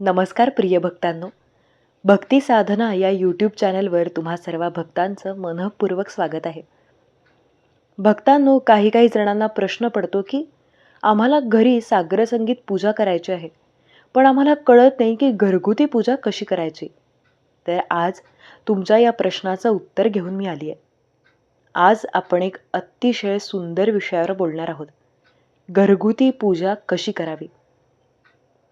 नमस्कार प्रिय भक्तांनो. भक्ती साधना या यूट्यूब चॅनलवर तुम्हा सर्व भक्तांचं मनःपूर्वक स्वागत आहे. भक्तांनो काही काही जणांना प्रश्न पडतो की आम्हाला घरी सागरसंगीत पूजा करायची आहे पण आम्हाला कळत नाही की घरगुती पूजा कशी करायची. तर आज तुमच्या या प्रश्नाचं उत्तर घेऊन मी आली आहे. आज आपण एक अतिशय सुंदर विषयावर बोलणार आहोत. घरगुती पूजा कशी करावी?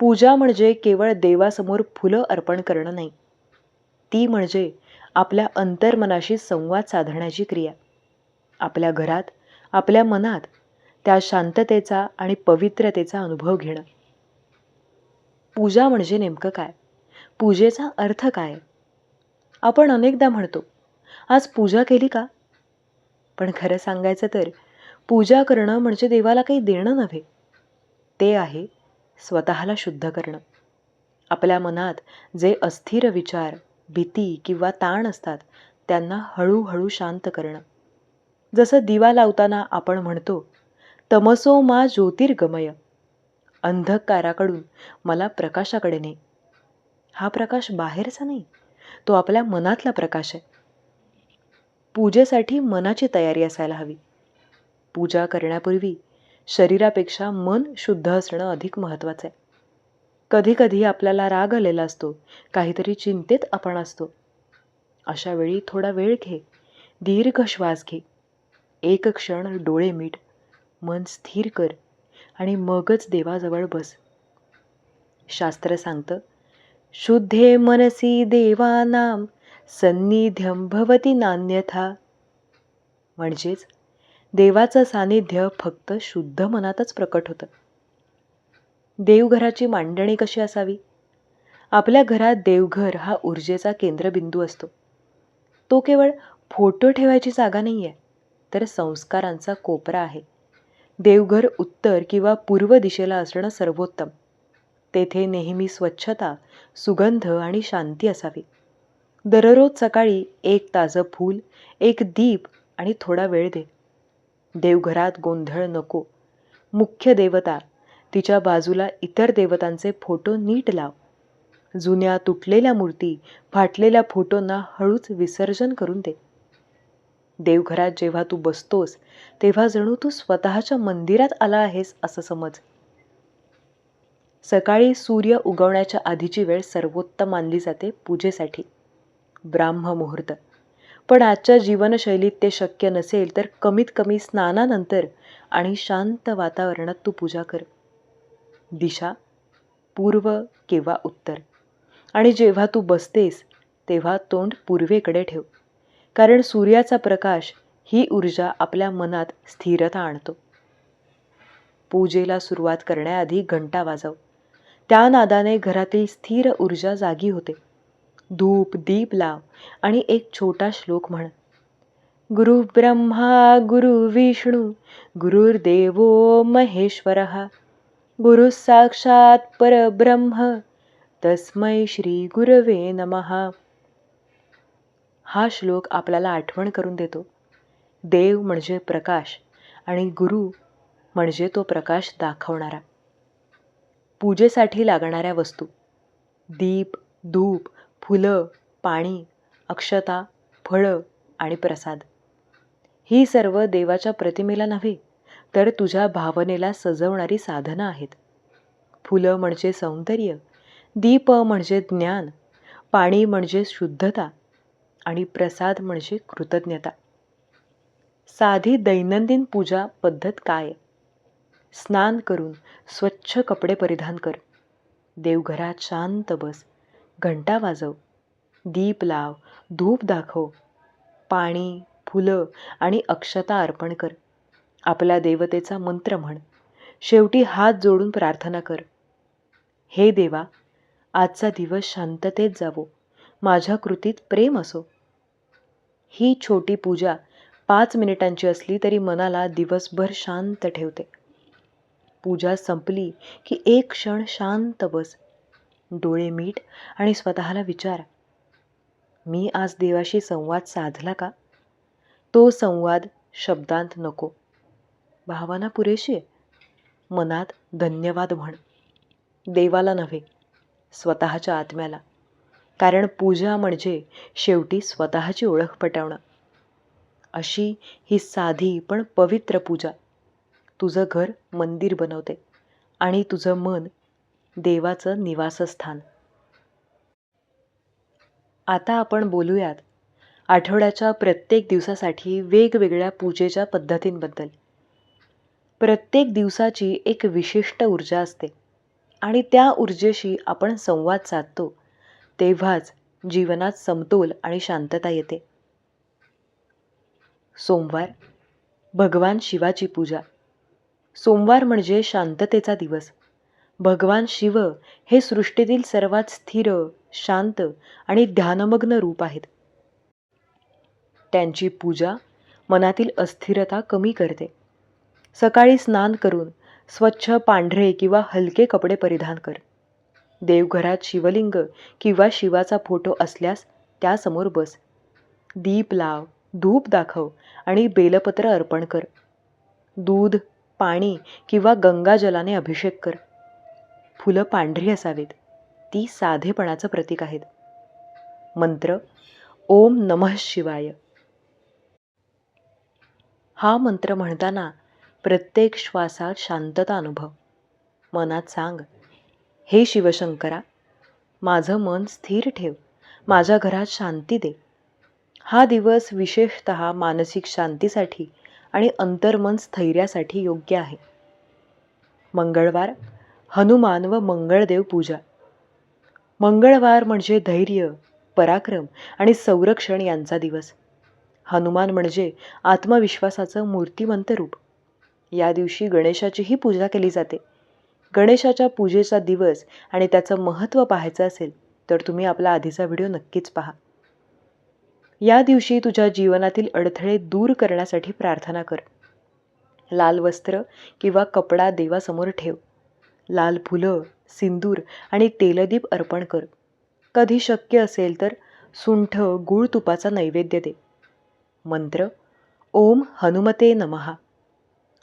पूजा म्हणजे केवळ देवासमोर फुलं अर्पण करणं नाही. ती म्हणजे आपल्या अंतर्मनाशी संवाद साधण्याची क्रिया. आपल्या घरात आपल्या मनात त्या शांततेचा आणि पवित्रतेचा अनुभव घेणं. पूजा म्हणजे नेमकं काय? पूजेचा अर्थ काय? आपण अनेकदा म्हणतो आज पूजा केली का? पण खरं सांगायचं तर पूजा करणं म्हणजे देवाला काही देणं नव्हे. ते आहे स्वतःला शुद्ध करणं. आपल्या मनात जे अस्थिर विचार भीती किंवा ताण असतात त्यांना हळूहळू शांत करणं. जसं दिवा लावताना आपण म्हणतो तमसो मा ज्योतिर्गमय. अंधकाराकडून मला प्रकाशाकडे ने. हा प्रकाश बाहेरचा नाही तो आपल्या मनातला प्रकाश आहे. पूजेसाठी मनाची तयारी असायला हवी. पूजा करण्यापूर्वी शरीरापेक्षा मन शुद्ध असणं अधिक महत्त्वाचं आहे. कधीकधी आपल्याला राग आलेला असतो काहीतरी चिंतेत आपण असतो. अशा वेळी थोडा वेळ घे दीर्घ श्वास घे. एक क्षण डोळे मीट मन स्थिर कर आणि मगच देवाजवळ बस. शास्त्र सांगतं शुद्धे मनसी देवानाम सन्निध्यम भवती नान्यथा. म्हणजेच देवाचं सानिध्य फक्त शुद्ध मनातच प्रकट होतं. देवघराची मांडणी कशी असावी? आपल्या घरात देवघर हा ऊर्जेचा केंद्रबिंदू असतो. तो केवळ फोटो ठेवायची जागा नाही आहे तर संस्कारांचा कोपरा आहे. देवघर उत्तर किंवा पूर्व दिशेला असणं सर्वोत्तम. तेथे नेहमी स्वच्छता सुगंध आणि शांती असावी. दररोज सकाळी एक ताजं फूल एक दीप आणि थोडा वेळ दे. देवघरात गोंधळ नको. मुख्य देवता तिच्या बाजूला इतर देवतांचे फोटो नीट लाव. जुन्या तुटलेल्या मूर्ती फाटलेल्या फोटोंना हळूच विसर्जन करून दे. देवघरात जेव्हा तू बसतोस तेव्हा जणू तू स्वतःच्या मंदिरात आला आहेस असं समज. सकाळी सूर्य उगवण्याच्या आधीची वेळ सर्वोत्तम मानली जाते पूजेसाठी. ब्राह्म मुहूर्त पण आजच्या जीवनशैलीत ते शक्य नसेल तर कमीत कमी स्नानानंतर आणि शांत वातावरणात तू पूजा कर. दिशा पूर्व किंवा उत्तर. आणि जेव्हा तू बसतेस तेव्हा तोंड पूर्वेकडे ठेव. कारण सूर्याचा प्रकाश ही ऊर्जा आपल्या मनात स्थिरता आणतो. पूजेला सुरुवात करण्याआधी घंटा वाजव. त्या नादाने घरातील स्थिर ऊर्जा जागी होते. धूप दीप लाव आणि एक छोटा श्लोक म्हण गुरु ब्रह्मा गुरु विष्णू गुरुर्देवो महेश्वर गुरु साक्षात परब्रह्म तस्मै श्री गुरवे नमहा हा श्लोक आपल्याला आठवण करून देतो. देव म्हणजे प्रकाश आणि गुरु म्हणजे तो प्रकाश दाखवणारा. पूजेसाठी लागणाऱ्या वस्तू दीप धूप फुलं पाणी अक्षता फळं आणि प्रसाद. ही सर्व देवाच्या प्रतिमेला नव्हे तर तुझ्या भावनेला सजवणारी साधनं आहेत. फुलं म्हणजे सौंदर्य दीप म्हणजे ज्ञान पाणी म्हणजे शुद्धता आणि प्रसाद म्हणजे कृतज्ञता. साधी दैनंदिन पूजा पद्धत काय? स्नान करून स्वच्छ कपडे परिधान कर. देवघरात शांत बस. घंटा वाजव. दीप लाव धूप दाखव. पाणी फुलं आणि अक्षता अर्पण कर. आपल्या देवतेचा मंत्र म्हण. शेवटी हात जोडून प्रार्थना कर. हे देवा आजचा दिवस शांततेत जावो. माझ्या कृतीत प्रेम असो. ही छोटी पूजा पाच मिनिटांची असली तरी मनाला दिवसभर शांत ठेवते. पूजा संपली की एक क्षण शांत बस. डोळे मीठ आणि स्वतःला विचार. मी आज देवाशी संवाद साधला का? तो संवाद शब्दांत नको. भावना पुरेशी आहे. मनात धन्यवाद म्हण. देवाला नव्हे स्वतःच्या आत्म्याला. कारण पूजा म्हणजे शेवटी स्वतःची ओळख पटवणं. अशी ही साधी पण पवित्र पूजा. तुझं घर मंदिर बनवते आणि तुझं मन देवाचं निवासस्थान. आता आपण बोलूयात आठवड्याच्या प्रत्येक दिवसासाठी वेगवेगळ्या पूजेच्या पद्धतींबद्दल. प्रत्येक दिवसाची एक विशिष्ट ऊर्जा असते आणि त्या ऊर्जेशी आपण संवाद साधतो तेव्हाच जीवनात समतोल आणि शांतता येते. सोमवार भगवान शिवाची पूजा. सोमवार म्हणजे शांततेचा दिवस. भगवान शिव हे सृष्टीतील सर्वात स्थिर शांत आणि ध्यानमग्न रूप आहेत. त्यांची पूजा मनातील अस्थिरता कमी करते. सकाळी स्नान करून स्वच्छ पांढरे किंवा हलके कपडे परिधान कर. देवघरात शिवलिंग किंवा शिवाचा फोटो असल्यास त्यासमोर बस. दीप लाव धूप दाखव आणि बेलपत्र अर्पण कर. दूध पाणी किंवा गंगाजलाने अभिषेक कर. फुलं पांढरी असावीत. ती साधेपणाचं प्रतीक आहेत. मंत्र ओम नमः शिवाय. हा मंत्र म्हणताना प्रत्येक श्वासात शांतता अनुभव. मनात सांग हे शिवशंकरा माझं मन स्थिर ठेव माझ्या घरात शांती दे. हा दिवस विशेषत मानसिक शांतीसाठी आणि अंतर्मन स्थैर्यासाठी योग्य आहे. मंगळवार हनुमान व मंगळदेव पूजा. मंगळवार म्हणजे धैर्य पराक्रम आणि संरक्षण यांचा दिवस. हनुमान म्हणजे आत्मविश्वासाचं मूर्तिमंत रूप. या दिवशी गणेशाचीही पूजा केली जाते. गणेशाच्या पूजेचा दिवस आणि त्याचं महत्त्व पाहायचं असेल तर तुम्ही आपला आधीचा व्हिडिओ नक्कीच पहा. या दिवशी तुझ्या जीवनातील अडथळे दूर करण्यासाठी प्रार्थना कर. लाल वस्त्र किंवा कपडा देवासमोर ठेव. लाल फुलं सिंदूर आणि तेलदीप अर्पण कर. कधी शक्य असेल तर सुंठ गूळ तुपाचा नैवेद्य दे. मंत्र ओम हनुमते नमहा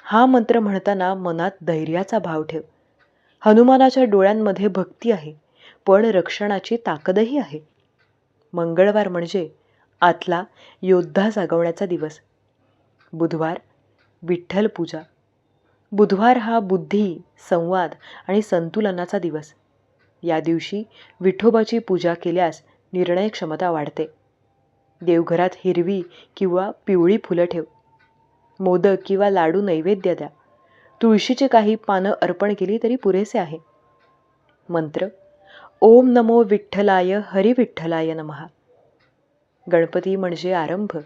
हा मंत्र म्हणताना मनात धैर्याचा भाव ठेव. हनुमानाच्या डोळ्यांमध्ये भक्ती आहे पण रक्षणाची ताकदही आहे. मंगळवार म्हणजे आतला योद्धा जागवण्याचा दिवस. बुधवार विठ्ठल पूजा. बुधवार हा बुद्धी संवाद आणि संतुलनाचा दिवस. या दिवशी विठोबाची पूजा केल्यास निर्णय क्षमता वाढते. देवघरात हिरवी किंवा पिवळी फुलं ठेव. मोदक किंवा लाडू नैवेद्य द्या. तुळशीचे काही पानं अर्पण केली तरी पुरेसे आहे. मंत्र ओम नमो विठ्ठलाय हरिविठ्ठलाय नमहा. गणपती म्हणजे आरंभ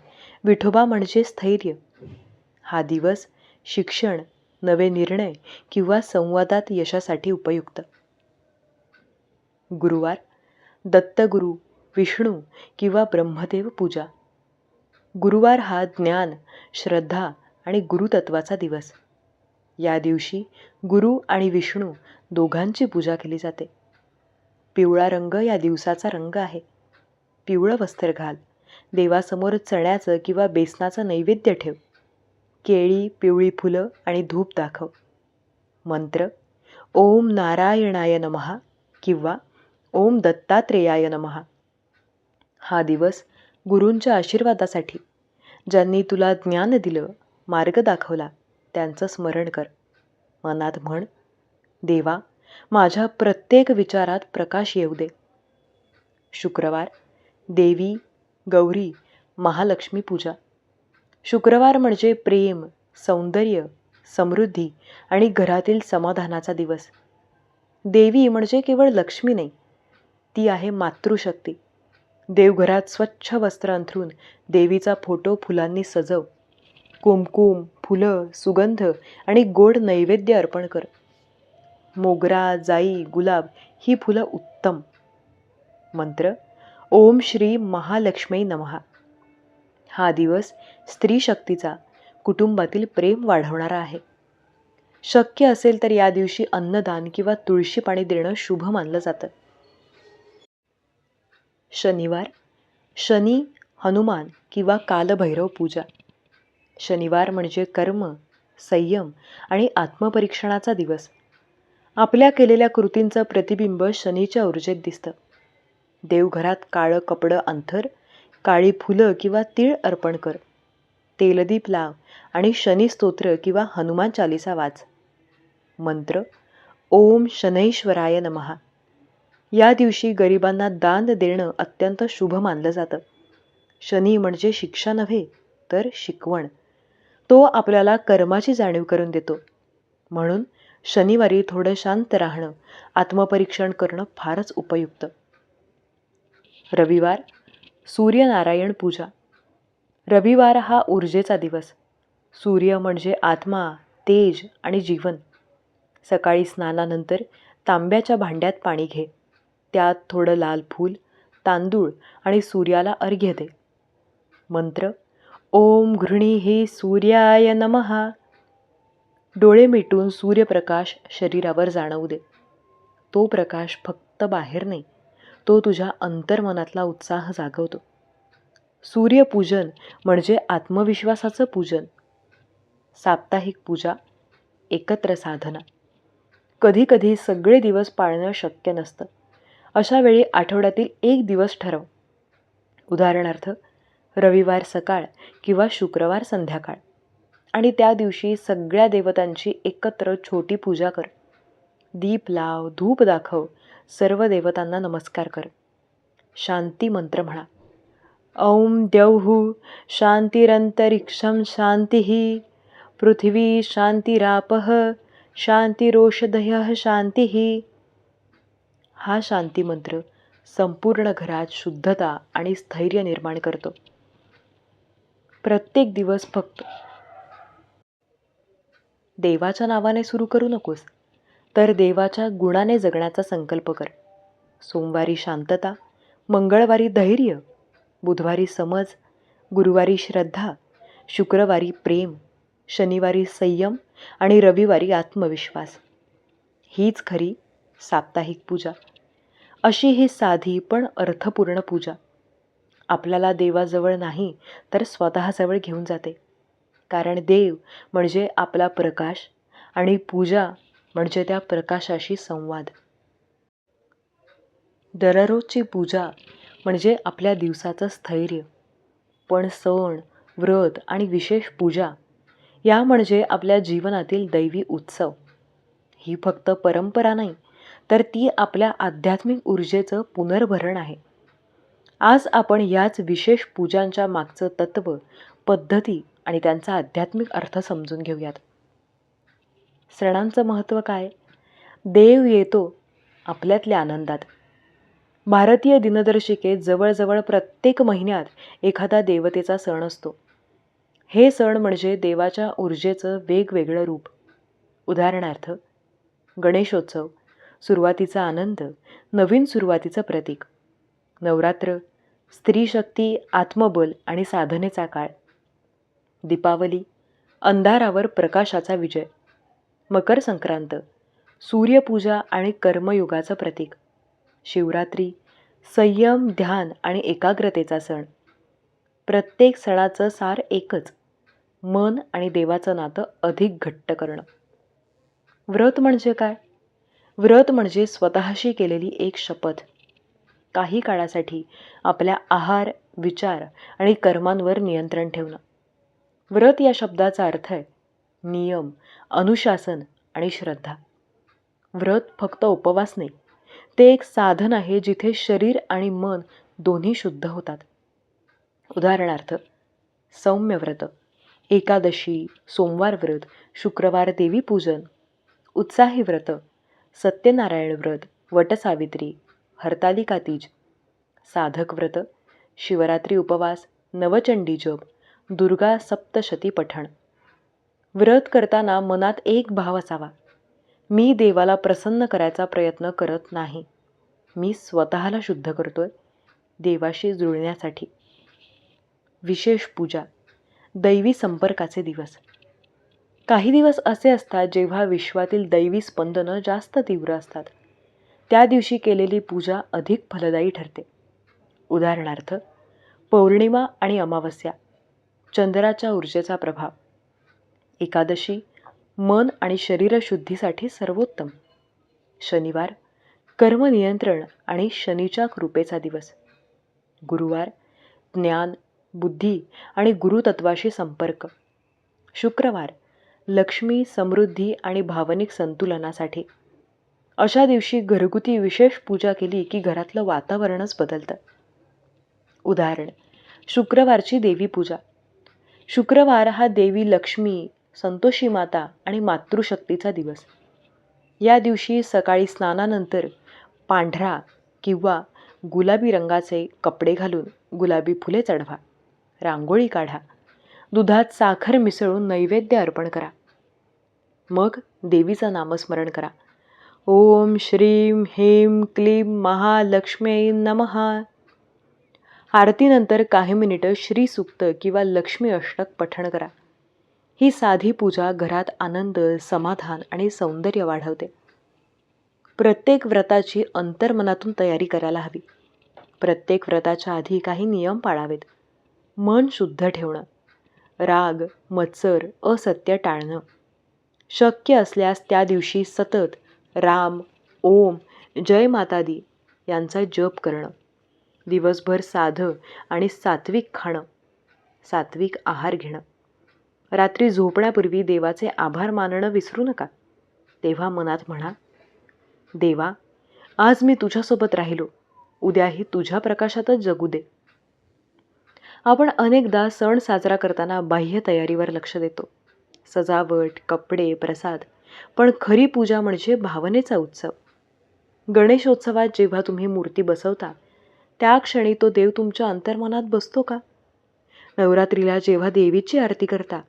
विठोबा म्हणजे स्थैर्य. हा दिवस शिक्षण नवे निर्णय किंवा संवादात यशासाठी उपयुक्त. गुरुवार दत्तगुरु विष्णू किंवा ब्रह्मदेव पूजा. गुरुवार हा ज्ञान श्रद्धा आणि गुरुतत्वाचा दिवस. या दिवशी गुरु आणि विष्णू दोघांची पूजा केली जाते. पिवळा रंग या दिवसाचा रंग आहे. पिवळं वस्त्र घाल. देवासमोर चण्याचं किंवा बेसनाचं नैवेद्य ठेव. केळी पिवळी फुलं आणि धूप दाखव. मंत्र ओम नारायणाय नमहा किंवा ओम दत्तात्रेयाय नमहा हा दिवस गुरूंच्या आशीर्वादासाठी ज्यांनी तुला ज्ञान दिलं मार्ग दाखवला त्यांचं स्मरण कर. मनात म्हण देवा माझ्या प्रत्येक विचारात प्रकाश येऊ दे. शुक्रवार देवी गौरी महालक्ष्मी पूजा. शुक्रवार म्हणजे प्रेम सौंदर्य समृद्धी आणि घरातील समाधानाचा दिवस. देवी म्हणजे केवळ लक्ष्मी नाही ती आहे मातृशक्ती. देवघरात स्वच्छ वस्त्र अंथरून देवीचा फोटो फुलांनी सजव. कुमकुम फुलं सुगंध आणि गोड नैवेद्य अर्पण कर. मोगरा जाई गुलाब ही फुलं उत्तम. मंत्र ओम श्री महालक्ष्मी नमहा हा दिवस स्त्री शक्तीचा कुटुंबातील प्रेम वाढवणारा आहे. शक्य असेल तर या दिवशी अन्नदान किंवा तुळशी पाणी देणं शुभ मानलं जातं. शनिवार शनी हनुमान किंवा कालभैरव पूजा. शनिवार म्हणजे कर्म संयम आणि आत्मपरीक्षणाचा दिवस. आपल्या केलेल्या कृतींचं प्रतिबिंब शनीच्या ऊर्जेत दिसतं. देवघरात काळं कपडं अंथर काळी फुलं किंवा तीळ अर्पण कर. तेलदीप लाव आणि शनी स्तोत्र किंवा हनुमान चालिसा वाच. मंत्र ओम शनैश्वराय नमहा या दिवशी गरिबांना दान देणं अत्यंत शुभ मानलं जातं. शनी म्हणजे शिक्षा नव्हे तर शिकवण. तो आपल्याला कर्माची जाणीव करून देतो. म्हणून शनिवारी थोडं शांत राहणं आत्मपरीक्षण करणं फारच उपयुक्त. रविवार सूर्यनारायण पूजा. रविवार हा ऊर्जेचा दिवस. सूर्य म्हणजे आत्मा तेज आणि जीवन. सकाळी स्नानानंतर तांब्याच्या भांड्यात पाणी घे. त्यात थोडं लाल फूल तांदूळ आणि सूर्याला अर्घ्य दे. मंत्र ओम घृणी सूर्याय नमहा डोळे मिटून सूर्यप्रकाश शरीरावर जाणवू दे. तो प्रकाश फक्त बाहेर नाही तो तुझ्या अंतर्मनातला उत्साह जागवतो. सूर्यपूजन म्हणजे आत्मविश्वासाचं पूजन. साप्ताहिक पूजा एकत्र साधना. कधीकधी सगळे दिवस पाळणं शक्य नसतं. अशा वेळी आठवड्यातील एक दिवस ठरव. उदाहरणार्थ रविवार सकाळ किंवा शुक्रवार संध्याकाळ. आणि त्या दिवशी सगळ्या देवतांची एकत्र छोटी पूजा कर. दीप लाव धूप दाखव सर्व देवतांना नमस्कार कर. शांती मंत्र म्हणा. ओम द्यौहू शांतिरंतरिक्षम शांती पृथ्वी शांतिरापः शांतिरोषधय शांती हा शांती मंत्र संपूर्ण घरात शुद्धता आणि स्थैर्य निर्माण करतो. प्रत्येक दिवस फक्त देवाच्या नावाने सुरू करू नकोस. तर देवाच्या गुणाने जगण्याचा संकल्प कर. सोमवारी शांतता मंगळवारी धैर्य बुधवारी समज गुरुवारी श्रद्धा शुक्रवारी प्रेम शनिवारी संयम आणि रविवारी आत्मविश्वास. हीच खरी साप्ताहिक पूजा. अशी ही साधी पण अर्थपूर्ण पूजा. आपल्याला देवाजवळ नाही तर स्वतःजवळ घेऊन जाते. कारण देव म्हणजे आपला प्रकाश आणि पूजा म्हणजे त्या प्रकाशाशी संवाद. दररोजची पूजा म्हणजे आपल्या दिवसाचं स्थैर्य. पण सण व्रत आणि विशेष पूजा या म्हणजे आपल्या जीवनातील दैवी उत्सव. ही फक्त परंपरा नाही तर ती आपल्या आध्यात्मिक ऊर्जेचं पुनर्भरण आहे. आज आपण याच विशेष पूजांच्या मागचं तत्त्व पद्धती आणि त्यांचा आध्यात्मिक अर्थ समजून घेऊयात. सणांचं महत्त्व काय? देव येतो आपल्यातल्या आनंदात. भारतीय दिनदर्शिकेत जवळजवळ प्रत्येक महिन्यात एखादा देवतेचा सण असतो. हे सण म्हणजे देवाच्या ऊर्जेचं वेगवेगळं रूप. उदाहरणार्थ गणेशोत्सव सुरुवातीचा आनंद नवीन सुरुवातीचं प्रतीक नवरात्र स्त्री शक्ती आत्मबल आणि साधनेचा काळ दीपावली अंधारावर प्रकाशाचा विजय. मकर संक्रांत सूर्यपूजा आणि कर्मयुगाचं प्रतीक शिवरात्री संयम ध्यान आणि एकाग्रतेचा सण. प्रत्येक सणाचं सार एकच मन आणि देवाचं नातं अधिक घट्ट करणं. व्रत म्हणजे काय? व्रत म्हणजे स्वतःशी केलेली एक शपथ. काही काळासाठी आपल्या आहार विचार आणि कर्मांवर नियंत्रण ठेवणं. व्रत या शब्दाचा अर्थ आहे नियम अनुशासन आणि श्रद्धा. व्रत फक्त उपवास नाही ते एक साधन आहे जिथे शरीर आणि मन दोन्ही शुद्ध होतात. उदाहरणार्थ सौम्य व्रत एकादशी सोमवार व्रत शुक्रवार देवी पूजन उत्साही व्रत सत्यनारायण व्रत वटसावित्री हरतालिका तीज साधक व्रत शिवरात्री उपवास नवचंडी जप दुर्गा सप्तशती पठण व्रत करताना मनात एक भाव असावा. मी देवाला प्रसन्न करायचा प्रयत्न करत नाही. मी स्वतःला शुद्ध करतोय देवाशी जुळण्यासाठी. विशेष पूजा दैवी संपर्काचे दिवस. काही दिवस असे असतात जेव्हा विश्वातील दैवी स्पंदनं जास्त तीव्र असतात. त्या दिवशी केलेली पूजा अधिक फलदायी ठरते. उदाहरणार्थ पौर्णिमा आणि अमावस्या चंद्राच्या ऊर्जेचा प्रभाव. एकादशी मन आणि शरीरशुद्धीसाठी सर्वोत्तम. शनिवार कर्मनियंत्रण आणि शनीच्या कृपेचा दिवस. गुरुवार ज्ञान बुद्धी आणि गुरुतत्वाशी संपर्क. शुक्रवार लक्ष्मी समृद्धी आणि भावनिक संतुलनासाठी. अशा दिवशी घरगुती विशेष पूजा केली की घरातलं वातावरणच बदलतं. उदाहरण शुक्रवारची देवी पूजा. शुक्रवार हा देवी लक्ष्मी संतोषी माता आणि मातृशक्तीचा दिवस. या दिवशी सकाळी स्नानानंतर पांढरा किंवा गुलाबी रंगाचे कपडे घालून गुलाबी फुले चढवा रांगोळी काढा दुधात साखर मिसळून नैवेद्य अर्पण करा. मग देवीचं नामस्मरण करा. ओम श्रीम ह्रीम क्लीम महालक्ष्मी नमहा आरतीनंतर काही मिनिटं श्रीसुक्त किंवा लक्ष्मी अष्टक पठण करा. ही साधी पूजा घरात आनंद समाधान आणि सौंदर्य वाढवते. प्रत्येक व्रताची अंतर्मनातून तयारी करायला हवी. प्रत्येक व्रताच्या आधी काही नियम पाळावेत. मन शुद्ध ठेवणं. राग मत्सर असत्य टाळणं. शक्य असल्यास त्या दिवशी सतत राम ओम जय मातादी यांचा जप करणं. दिवसभर साधं आणि सात्विक खाणं. सात्विक आहार घेणं. रात्री झोपण्यापूर्वी देवाचे आभार मानणं विसरू नका. तेव्हा मनात म्हणा देवा आज मी तुझ्यासोबत राहिलो. उद्याही तुझ्या प्रकाशातच जगू दे. आपण अनेकदा सण साजरा करताना बाह्य तयारीवर लक्ष देतो. सजावट कपडे प्रसाद पण खरी पूजा म्हणजे भावनेचा उत्सव. गणेशोत्सवात जेव्हा तुम्ही मूर्ती बसवता त्या क्षणी तो देव तुमच्या अंतर्मनात बसतो का? नवरात्रीला जेव्हा देवीची आरती करता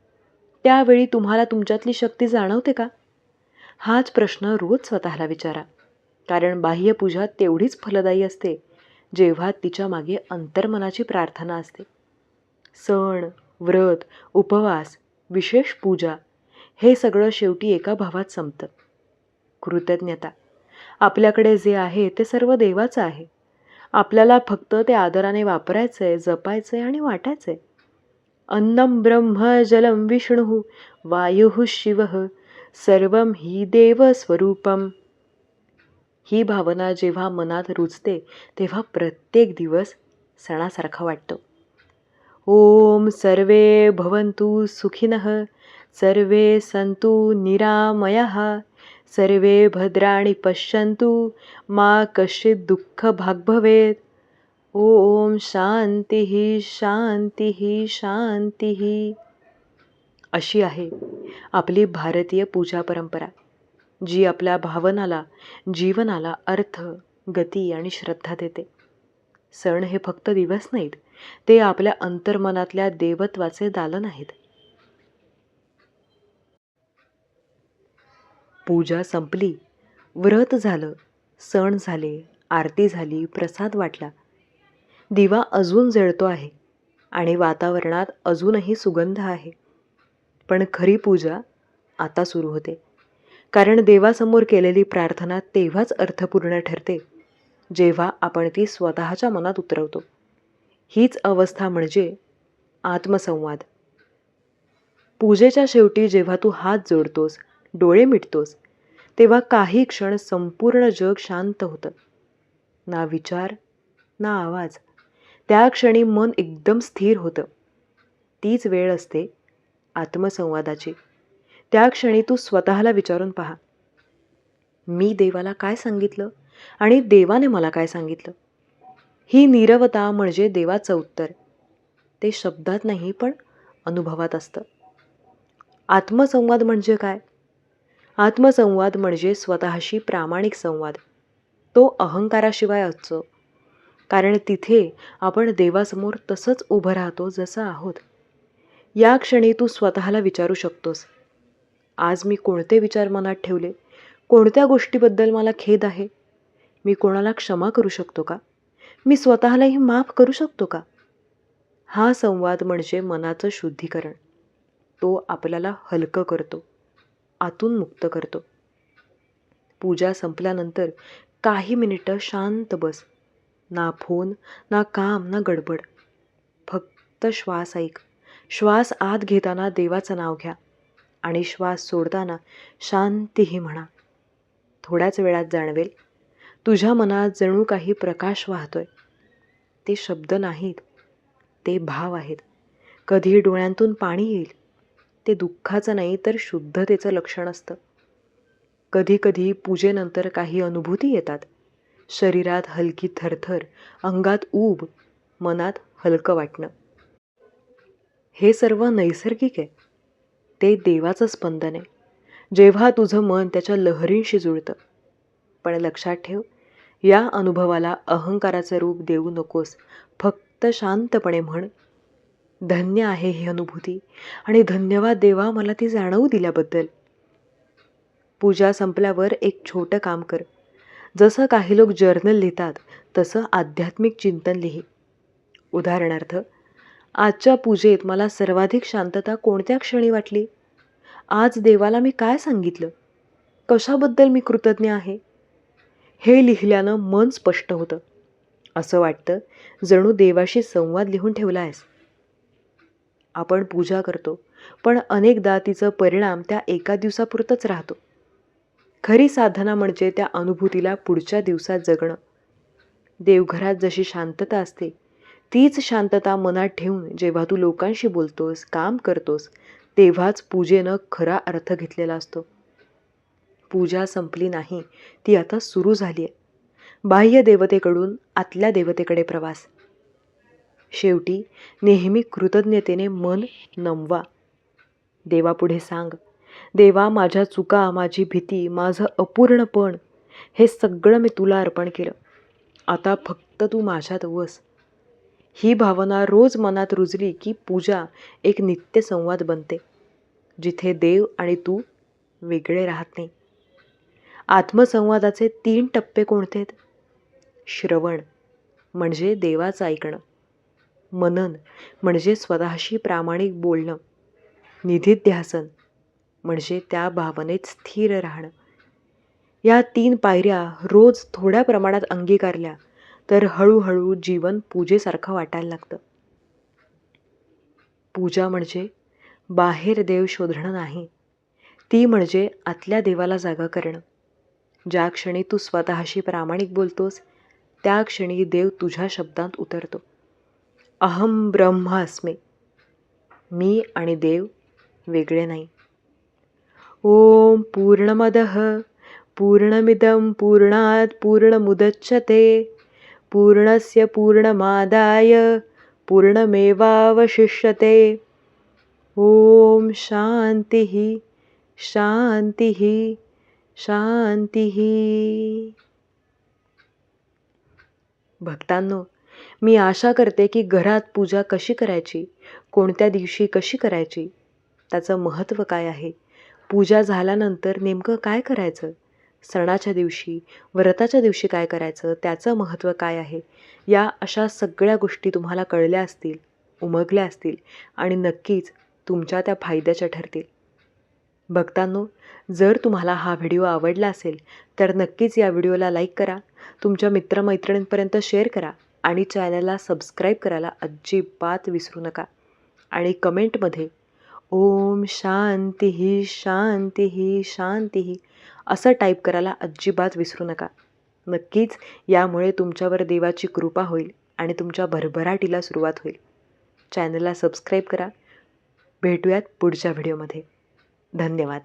त्यावेळी तुम्हाला तुमच्यातली शक्ती जाणवते का? हाच प्रश्न रोज स्वतःला विचारा. कारण बाह्यपूजा तेवढीच फलदायी असते जेव्हा तिच्यामागे अंतर्मनाची प्रार्थना असते. सण व्रत उपवास विशेष पूजा हे सगळं शेवटी एका भावात संपतं. कृतज्ञता. आपल्याकडे जे आहे ते सर्व देवाचं आहे. आपल्याला फक्त ते आदराने वापरायचं आहे जपायचं आहे आणि वाटायचं आहे अन्नम ब्रह्म जलम विष्णू वायु शिव सर्वम ही देव स्वरूपम. ही भावना जेव्हा मनात रुजते तेव्हा प्रत्येक दिवस सणासारखा वाटतो. ओम सर्वे भवन्तु सुखिनः सर्वे सन्तु निरामयः सर्वे भद्राणि पश्यन्तु मा कश्चित् दुःखभाग् भवेत् ओम शांती ही शांती ही शांती ही. अशी आहे आपली भारतीय पूजा परंपरा जी आपल्या भावनाला जीवनाला अर्थ गती आणि श्रद्धा देते. सण हे फक्त दिवस नाहीत ते आपल्या अंतर्मनातल्या देवत्वाचे दालन आहेत. पूजा संपली व्रत झालं सण झाले आरती झाली प्रसाद वाटला दिवा अजून जळतो आहे आणि वातावरणात अजूनही सुगंध आहे. पण खरी पूजा आता सुरू होते. कारण देवासमोर केलेली प्रार्थना तेव्हाच अर्थपूर्ण ठरते जेव्हा आपण ती स्वतःच्या मनात उतरवतो. हीच अवस्था म्हणजे आत्मसंवाद. पूजेच्या शेवटी जेव्हा तू हात जोडतोस डोळे मिटतोस तेव्हा काही क्षण संपूर्ण जग शांत होतं. ना विचार ना आवाज. त्या क्षणी मन एकदम स्थिर होतं. तीच वेळ असते आत्मसंवादाची. त्या क्षणी तू स्वतःला विचारून पहा. मी देवाला काय सांगितलं आणि देवाने मला काय सांगितलं? ही नीरवता म्हणजे देवाचं उत्तर. ते शब्दात नाही पण अनुभवात असतं. आत्मसंवाद म्हणजे काय? आत्मसंवाद म्हणजे स्वतःशी प्रामाणिक संवाद. तो अहंकाराशिवाय असतो. कारण तिथे आपण देवासमोर तसंच उभं राहतो जसं आहोत. या क्षणी तू स्वतःला विचारू शकतोस. आज मी कोणते विचार मनात ठेवले? कोणत्या गोष्टीबद्दल मला खेद आहे? मी कोणाला क्षमा करू शकतो का? मी स्वतःलाही माफ करू शकतो का? हा संवाद म्हणजे मनाचं शुद्धीकरण. तो आपल्याला हलकं करतो. आतून मुक्त करतो. पूजा संपल्यानंतर काही मिनिटं शांत बस. ना फोन ना काम ना गडबड. फक्त श्वास ऐक. श्वास आत घेताना देवाचं नाव घ्या आणि श्वास सोडताना शांतीही म्हणा. थोड्याच वेळात जाणवेल. तुझ्या मनात जणू काही प्रकाश वाहतोय. ते शब्द नाहीत. ते भाव आहेत. कधी डोळ्यांतून पाणी येईल. ते दुःखाचं नाही तर शुद्धतेचं लक्षण असतं. कधी कधी पूजेनंतर काही अनुभूती येतात. शरीरात हलकी थरथर अंगात ऊब मनात हलकं वाटणं. हे सर्व नैसर्गिक आहे. ते देवाचं स्पंदन आहे. जेव्हा तुझं मन त्याच्या लहरींशी जुळतं. पण लक्षात ठेव या अनुभवाला अहंकाराचं रूप देऊ नकोस. फक्त शांतपणे म्हण. धन्य आहे ही अनुभूती आणि धन्यवाद देवा मला ती जाणवू दिल्याबद्दल. पूजा संपल्यावर एक छोटं काम कर. जसं काही लोक जर्नल लिहितात तसं आध्यात्मिक चिंतन लिही. उदाहरणार्थ आजच्या पूजेत मला सर्वाधिक शांतता कोणत्या क्षणी वाटली? आज देवाला मी काय सांगितलं? कशाबद्दल मी कृतज्ञ आहे? हे लिहिल्यानं मन स्पष्ट होतं. असं वाटतं जणू देवाशी संवाद लिहून ठेवला आहेस आपण पूजा करतो पण अनेकदा तिचं परिणाम त्या एका दिवसापुरतच राहतो. खरी साधना म्हणजे त्या अनुभूतीला पुढच्या दिवसात जगणं. देवघरात जशी शांतता असते तीच शांतता मनात ठेवून जेव्हा तू लोकांशी बोलतोस काम करतोस तेव्हाच पूजेनं खरा अर्थ घेतलेला असतो. पूजा संपली नाही ती आता सुरू झाली आहे बाह्य देवतेकडून आतल्या देवतेकडे प्रवास. शेवटी नेहमी कृतज्ञतेने मन नमवा. देवापुढे सांग देवा माझ्या चुका माझी भीती माझं अपूर्णपण हे सगळं मी तुला अर्पण केलं. आता फक्त तू माझ्यात वस ही भावना रोज मनात रुजली की पूजा एक नित्यसंवाद बनते जिथे देव आणि तू वेगळे राहत नाही. आत्मसंवादाचे तीन टप्पे कोणते आहेत? श्रवण म्हणजे देवाचं ऐकणं. मनन म्हणजे स्वतःशी प्रामाणिक बोलणं. निधिध्यासन म्हणजे त्या भावनेत स्थिर राहणं. या तीन पायऱ्या रोज थोड्या प्रमाणात अंगीकारल्या तर हळूहळू जीवन पूजेसारखं वाटायला लागतं. पूजा म्हणजे बाहेर देव शोधणं नाही. ती म्हणजे आतल्या देवाला जागा करणं. ज्या क्षणी तू स्वतःशी प्रामाणिक बोलतोस त्या क्षणी देव तुझ्या शब्दात उतरतो. अहम ब्रह्मास्मे. मी आणि देव वेगळे नाही. ओम पूर्णमदः। पूर्णमिदं पूर्णात् पूर्णमुदच्छते। पूर्णस्य पूर्णमादाय पूर्णमेवावशिष्यते। ॐ शांतिः शांतिः शांतिः भक्तांनो मी आशा करते की घरात पूजा कशी करायची कोणत्या दिवशी कशी करायची त्याचं महत्त्व काय आहे? पूजा झाल्यानंतर नेमकं काय करायचं? सणाच्या दिवशी व्रताच्या दिवशी काय करायचं? त्याचं महत्त्व काय आहे? या अशा सगळ्या गोष्टी तुम्हाला कळल्या असतील उमगल्या असतील आणि नक्कीच तुमच्या त्या फायद्याच्या ठरतील. भक्तांनो जर तुम्हाला हा व्हिडिओ आवडला असेल तर नक्कीच या व्हिडिओला लाईक करा तुमच्या मित्रमैत्रिणींपर्यंत शेअर करा आणि चॅनलला सबस्क्राईब करायला अजिबात विसरू नका. आणि कमेंटमध्ये ओम शांती शांती शांती असं टाईप करायला अजिबात विसरू नका. नक्कीच यामुळे तुमच्यावर देवाची कृपा होईल आणि तुमच्या भरभराटीला सुरुवात होईल. चॅनलला सबस्क्राईब करा. भेटूयात पुढच्या व्हिडिओमध्ये. धन्यवाद.